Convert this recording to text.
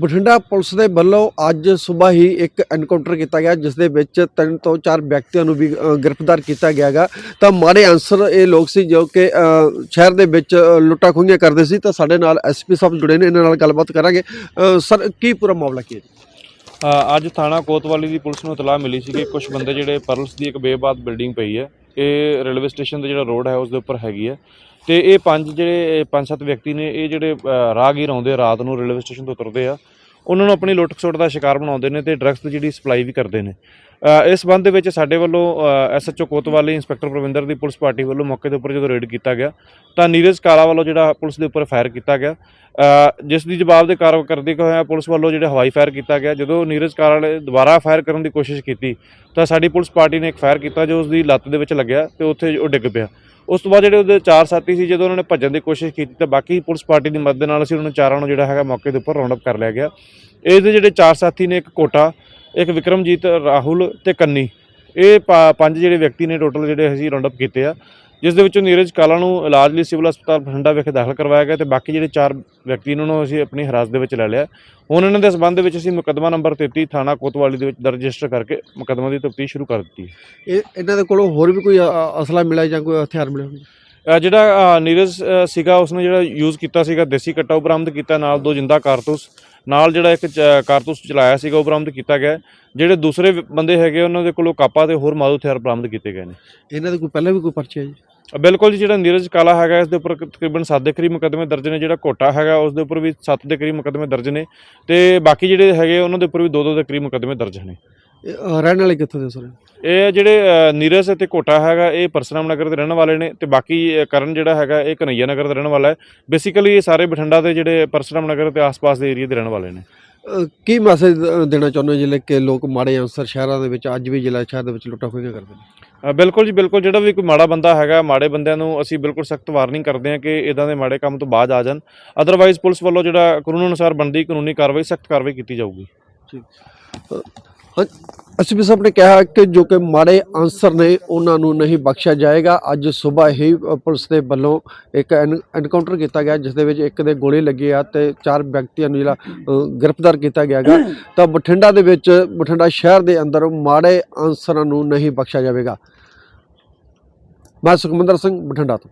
Bathinda police ਦੇ ਵੱਲੋਂ ਅੱਜ ਸਵੇਰ ਹੀ ਇੱਕ ਐਨਕਾਊਂਟਰ ਕੀਤਾ ਗਿਆ ਜਿਸ ਦੇ ਵਿੱਚ ਤਿੰਨ ਤੋਂ ਚਾਰ ਵਿਅਕਤੀਆਂ ਨੂੰ ਵੀ ਗ੍ਰਿਫਤਾਰ ਕੀਤਾ ਗਿਆਗਾ ਤਾਂ ਮਾੜੇ ਅਨਸਰ ਇਹ ਲੋਕ ਸੀ ਜੋ ਕਿ ਸ਼ਹਿਰ ਦੇ ਵਿੱਚ ਲੁੱਟਾਂ ਖੋਹੀਆਂ ਕਰਦੇ ਸੀ। ਤਾਂ ਸਾਡੇ ਨਾਲ ਐਸਪੀ ਸਾਹਿਬ ਜੁੜੇ ਨੇ ਇਹਨਾਂ ਨਾਲ ਗੱਲਬਾਤ ਕਰਾਂਗੇ। ਸਰ ਕੀ ਪੂਰਾ ਮਾਮਲਾ ਕੀ ਹੈ ਅੱਜ ਥਾਣਾ ਕੋਤਵਾਲੀ ਦੀ ਪੁਲਿਸ ਨੂੰ ਇਤਲਾਹ ਮਿਲੀ ਸੀ ਕਿ ਕੁਝ ਬੰਦੇ ਜਿਹੜੇ ਪਰਲਸ ਦੀ ਇੱਕ ਬੇਬਾਦ ਬਿਲਡਿੰਗ ਪਈ ਹੈ। ਇਹ ਰੇਲਵੇ ਸਟੇਸ਼ਨ ਦਾ ਜਿਹੜਾ ਰੋਡ ਹੈ ਉਸ ਦੇ ਉੱਪਰ ਹੈਗੀ ਹੈ। ਤੇ ਇਹ ਪੰਜ ਜਿਹੜੇ ਪੰਜ ਸੱਤ ਵਿਅਕਤੀ ਨੇ ਇਹ ਜਿਹੜੇ ਅ, ਰਾਹਗੀਰ ਆਉਂਦੇ ਆ ਰਾਤ ਨੂੰ ਰੇਲਵੇ ਸਟੇਸ਼ਨ ਤੋਂ ਉਤਰਦੇ ਆ। ਉਹਨਾਂ ਨੂੰ ਆਪਣੀ ਲੁੱਟ ਖਸੁੱਟ ਦਾ ਸ਼ਿਕਾਰ ਬਣਾਉਂਦੇ ਨੇ ਤੇ ਡਰੱਗਸ ਦੀ ਜਿਹੜੀ ਸਪਲਾਈ ਵੀ ਕਰਦੇ ਨੇ। ਇਸ ਸੰਬੰਧ ਦੇ ਵਿੱਚ ਸਾਡੇ ਵੱਲੋਂ ਐਸਐਚਓ ਕੋਤਵਾਲੀ, ਇੰਸਪੈਕਟਰ ਪ੍ਰਵਿੰਦਰ ਦੀ ਪੁਲਿਸ ਪਾਰਟੀ ਵੱਲੋਂ ਮੌਕੇ ਦੇ ਉੱਪਰ ਜਦੋਂ ਰੇਡ ਕੀਤਾ ਗਿਆ, ਤਾਂ ਨੀਰਜ ਕਾਲਾ ਵੱਲੋਂ ਜਿਹੜਾ ਪੁਲਿਸ ਦੇ ਉੱਪਰ ਫਾਇਰ ਕੀਤਾ ਗਿਆ। ਜਿਸ ਦੀ ਜਵਾਬ ਦੇ ਕਾਰਵਾਈ ਕਰਦੇ ਹੋਇਆ ਪੁਲਿਸ ਵੱਲੋਂ ਜਿਹੜਾ ਹਵਾਈ ਫਾਇਰ ਕੀਤਾ ਗਿਆ, ਜਦੋਂ ਨੀਰਜ ਕਾਲਾ ਨੇ ਦੁਬਾਰਾ ਫਾਇਰ ਕਰਨ ਦੀ ਕੋਸ਼ਿਸ਼ ਕੀਤੀ, ਤਾਂ ਸਾਡੀ ਪੁਲਿਸ ਪਾਰਟੀ ਨੇ ਇੱਕ ਫਾਇਰ ਕੀਤਾ ਜੋ ਉਸ ਦੀ ਲੱਤ ਦੇ ਵਿੱਚ ਲੱਗਿਆ ਤੇ ਉੱਥੇ ਉਹ ਡਿੱਗ ਪਿਆ। ਉਸ ਤੋਂ ਬਾਅਦ ਜਿਹੜੇ ਉਹਦੇ ਚਾਰ ਸਾਥੀ ਸੀ, ਜਦੋਂ ਉਹਨਾਂ ਨੇ ਭੱਜਣ ਦੀ ਕੋਸ਼ਿਸ਼ ਕੀਤੀ, ਤਾਂ ਬਾਕੀ ਪੁਲਿਸ ਪਾਰਟੀ ਦੀ ਮਦਦ ਨਾਲ ਅਸੀਂ ਉਹਨਾਂ ਚਾਰਾਂ ਨੂੰ ਜਿਹੜਾ ਹੈਗਾ ਮੌਕੇ ਦੇ ਉੱਪਰ ਰਾਉਂਡ ਅਪ ਕਰ ਲਿਆ ਗਿਆ। ਇਸ ਦੇ ਜਿਹੜੇ ਚਾਰ ਸਾਥੀ ਨੇ, ਇੱਕ ਕੋਟਾ ਇੱਕ ਵਿਕਰਮਜੀਤ, ਰਾਹੁਲ ਤੇ ਕੰਨੀ। ਇਹ ਪਾ- ਪੰਜ ਜਿਹੜੇ ਵਿਅਕਤੀ ਨੇ ਟੋਟਲ ਜਿਹੜੇ ਅਸੀਂ ਰਾਉਂਡ ਅਪ ਕੀਤੇ ਆ। ਜਿਸ ਦੇ ਵਿੱਚੋਂ ਨੀਰਜ ਕਾਲਾ ਨੂੰ ਇਲਾਜ ਲਈ ਸਿਵਲ ਹਸਪਤਾਲ ਬਠਿੰਡਾ ਵਿਖੇ ਦਾਖਲ ਕਰਵਾਇਆ ਗਿਆ ਤੇ ਬਾਕੀ ਜਿਹੜੇ ਚਾਰ ਵਿਅਕਤੀ ਇਹਨਾਂ ਨੂੰ ਅਸੀਂ ਆਪਣੀ ਹਿਰਾਸਤ ਦੇ ਵਿੱਚ ਲੈ ਲਿਆ। ਹੁਣ ਇਹਨਾਂ ਦੇ ਸਬੰਧ ਵਿੱਚ ਅਸੀਂ ਮੁਕੱਦਮਾ ਨੰਬਰ 33 ਥਾਣਾ ਕੋਤਵਾਲੀ ਦੇ ਵਿੱਚ ਰਜਿਸਟਰ ਕਰਕੇ ਮੁਕੱਦਮਾ ਦੀ ਤਫਤੀਸ਼ ਸ਼ੁਰੂ ਕਰ ਦਿੱਤੀ ਇਹ, ਇਹਨਾਂ ਦੇ ਕੋਲੋਂ ਹੋਰ ਵੀ ਕੋਈ ਅਸਲਾ ਮਿਲਿਆ ਜਾਂ ਕੋਈ ਹਥਿਆਰ ਮਿਲੇ ਹੋਣ ਜਿਹੜਾ ਨੀਰਜ ਸੀਗਾ ਉਸਨੇ ਜਿਹੜਾ ਯੂਜ਼ ਕੀਤਾ ਸੀਗਾ ਦੇਸੀ ਕੱਟਾ ਉਹ ਬਰਾਮਦ ਕੀਤਾ ਨਾਲ ਦੋ ਜਿੰਦਾ ਕਾਰਤੂਸ। ਨਾਲ ਜਿਹੜਾ ਇੱਕ ਕਾਰਤੂਸ ਚਲਾਇਆ ਸੀਗਾ ਉਹ ਬਰਾਮਦ ਕੀਤਾ ਗਿਆ। ਜਿਹੜੇ ਦੂਸਰੇ ਬੰਦੇ ਹੈਗੇ ਉਹਨਾਂ ਦੇ ਕੋਲੋਂ ਕਾਪਾ ਤੇ ਹੋਰ ਮਾਰੂ ਹਥਿਆਰ ਬਰਾਮਦ ਕੀਤੇ ਗਏ ਨੇ। ਇਹਨਾਂ ਦੇ ਕੋਈ ਪਹਿਲਾਂ ਵੀ ਕੋਈ ਪਰਚੇ ਹੈ ਜੀ? ਬਿਲਕੁਲ ਜੀ ਜਿਹੜਾ ਨੀਰਜ ਕਾਲਾ ਹੈਗਾ ਇਸ ਦੇ ਉੱਪਰ ਤਕਰੀਬਨ 7 ਦੇ ਕਰੀਬ ਮੁਕੱਦਮੇ ਦਰਜ ਨੇ। ਜਿਹੜਾ ਕੋਟਾ ਹੈਗਾ ਉਸ ਦੇ ਉੱਪਰ ਵੀ 7 ਦੇ ਕਰੀਬ ਮੁਕੱਦਮੇ ਦਰਜ ਨੇ। ਤੇ ਬਾਕੀ ਜਿਹੜੇ ਹੈਗੇ ਉਹਨਾਂ ਦੇ ਉੱਪਰ ਵੀ 2-2 ਦੇ ਕਰੀਬ ਮੁਕੱਦਮੇ ਦਰਜ ਨੇ। ਰਹਿਣ ਵਾਲੇ ਕਿੱਥੋਂ ਦੇ ਸਰ? ਇਹ ਜਿਹੜੇ ਅ, ਨੀਰਜ ਅਤੇ ਕੋਟਾ ਹੈਗਾ ਇਹ ਪਰਸਰਾਮ ਨਗਰ ਦੇ ਰਹਿਣ ਵਾਲੇ ਨੇ ਤੇ ਬਾਕੀ ਅ, ਕਰਨ ਜਿਹੜਾ ਹੈਗਾ ਇਹ ਕਨਈਆ ਨਗਰ ਦਾ ਰਹਿਣ ਵਾਲਾ ਹੈ। ਬੇਸਿਕਲੀ ਇਹ ਸਾਰੇ ਬਠਿੰਡਾ ਦੇ ਜਿਹੜੇ ਪਰਸਰਾਮ ਨਗਰ ਤੇ ਆਸ-ਪਾਸ ਦੇ ਏਰੀਆ ਦੇ ਰਹਿਣ ਵਾਲੇ ਨੇ। ਕੀ ਮੈਸੇਜ ਦੇਣਾ ਚਾਹੁੰਦੇ ਹੋ ਜਿਹੜੇ ਕਿ ਲੋਕ ਮਾੜੇ ਅਨਸਰ ਸ਼ਹਿਰਾਂ ਦੇ ਵਿੱਚ ਅੱਜ ਵੀ ਜ਼ਿਲ੍ਹਾ ਸ਼ਹਿਰ ਦੇ ਵਿੱਚ ਲੁੱਟਾਂ ਖੋਹੀਆਂ ਕਰਦੇ ਨੇ? ਅ, ਬਿਲਕੁਲ ਜੀ ਬਿਲਕੁਲ। ਜਿਹੜਾ ਵੀ ਕੋਈ ਮਾੜਾ ਬੰਦਾ ਹੈਗਾ ਮਾੜੇ ਬੰਦਿਆਂ ਨੂੰ ਅਸੀਂ ਬਿਲਕੁਲ ਸਖਤ ਵਾਰਨਿੰਗ ਕਰਦੇ ਹਾਂ ਕਿ ਇਦਾਂ ਦੇ ਮਾੜੇ ਕੰਮ ਤੋਂ ਬਾਅਦ ਆ ਜਾਣ। ਅਦਰਵਾਈਜ਼ ਪੁਲਿਸ ਵੱਲੋਂ ਜਿਹੜਾ ਕਾਨੂੰਨ ਅਨੁਸਾਰ ਬਣਦੀ ਕਾਨੂੰਨੀ ਕਾਰਵਾਈ ਸਖਤ ਕਾਰਵਾਈ ਕੀਤੀ ਜਾਊਗੀ। ਅਸੀਂ ਐਸਪੀ ਸਾਹਿਬ ਨੇ ਕਿਹਾ ਕਿ ਜੋ ਕਿ ਮਾੜੇ ਆਨਸਰ ਨੇ, ਉਹਨਾਂ ਨੂੰ ਨਹੀਂ ਬਖਸ਼ਿਆ ਜਾਏਗਾ। ਅੱਜ ਸਵੇਰ ਹੀ ਪੁਲਿਸ ਦੇ ਵੱਲੋਂ ਇੱਕ ਐਨ- ਐਨਕਾਊਂਟਰ ਕੀਤਾ ਗਿਆ, ਜਿਸ ਦੇ ਵਿੱਚ ਇੱਕ ਦੇ ਗੋਲੇ ਲੱਗੇ ਆ ਤੇ ਚਾਰ ਵਿਅਕਤੀਆਂ ਨੂੰ ਜਿਹੜਾ ਗ੍ਰਿਫਤਾਰ ਕੀਤਾ ਗਿਆ ਤਾਂ ਬਠਿੰਡਾ ਦੇ ਵਿੱਚ, ਬਠਿੰਡਾ ਸ਼ਹਿਰ ਦੇ ਅੰਦਰ ਮਾੜੇ ਆਨਸਰਾਂ ਨੂੰ ਨਹੀਂ ਬਖਸ਼ਿਆ ਜਾਵੇਗਾ। ਮੈਂ ਸੁਖਮੰਦਰ ਸਿੰਘ, ਬਠਿੰਡਾ ਤੋਂ।